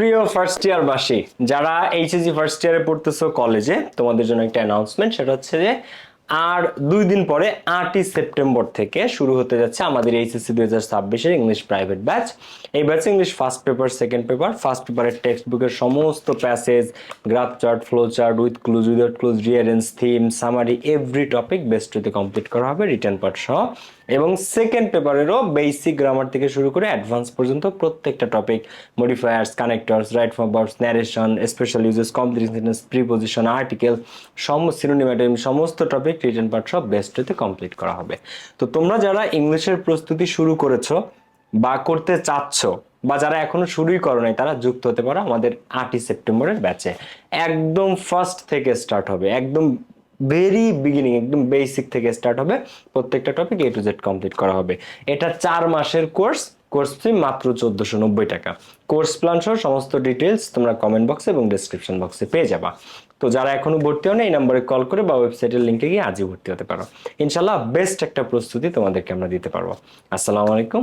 প্রিয় first year বাসী, যারা এইচএসি ফার্স্ট ইয়ারে পড়তেছো কলেজে তোমাদের জন্য একটা অ্যানাউন্সমেন্ট সেটা হচ্ছে যে আর দুই দিন পরে আটই সেপ্টেম্বর থেকে শুরু হতে যাচ্ছে আমাদের এইচএসসি দুই হাজার ছাব্বিশের ইংলিশ প্রাইভেট ব্যাচ এই ব্যাচে English first paper second paper first পেপারের টেক্সট বুকের সমস্ত passage graph chart flow chart with clues without clues rearrange theme summary every topic best টুতে কমপ্লিট করা হবে রিটার্ন পার্ট সহ। এবং সেকেন্ড পেপারেরও বেসিক গ্রামার থেকে শুরু করে অ্যাডভান্স পর্যন্ত প্রত্যেকটা topic modifiers connectors right for verbs narration special uses complete sentence preposition article সমস্ত সিনোনিমেটিম সমস্ত টপিক রিটার্ন পার্ট সব বেস্ট টুতে কমপ্লিট করা হবে। তো তোমরা যারা ইংলিশের প্রস্তুতি শুরু করেছ বা করতে চাচ্ছ বা যারা এখনও শুরুই করো নাই, তারা যুক্ত হতে পারো আমাদের আটই সেপ্টেম্বরের ব্যাচে একদম ফার্স্ট থেকে স্টার্ট হবে, একদম ভেরি বিগিনিং একদম বেসিক থেকে স্টার্ট হবে। প্রত্যেকটা topic A to Z complete করা হবে। এটা চার মাসের কোর্স কোর্স ফি মাত্র চোদ্দশো নব্বই টাকা। কোর্স প্ল্যান সহ সমস্ত ডিটেলস তোমরা কমেন্ট বক্সে এবং ডিসক্রিপশন বক্সে পেয়ে যাবা। তো যারা এখনও ভর্তি হয় না এই নম্বরে কল করে বা ওয়েবসাইটের লিঙ্কে গিয়ে আজই ভর্তি হতে পারো। ইনশাল্লাহ বেস্ট একটা প্রস্তুতি তোমাদেরকে আমরা দিতে পারব। আসসালামু আলাইকুম।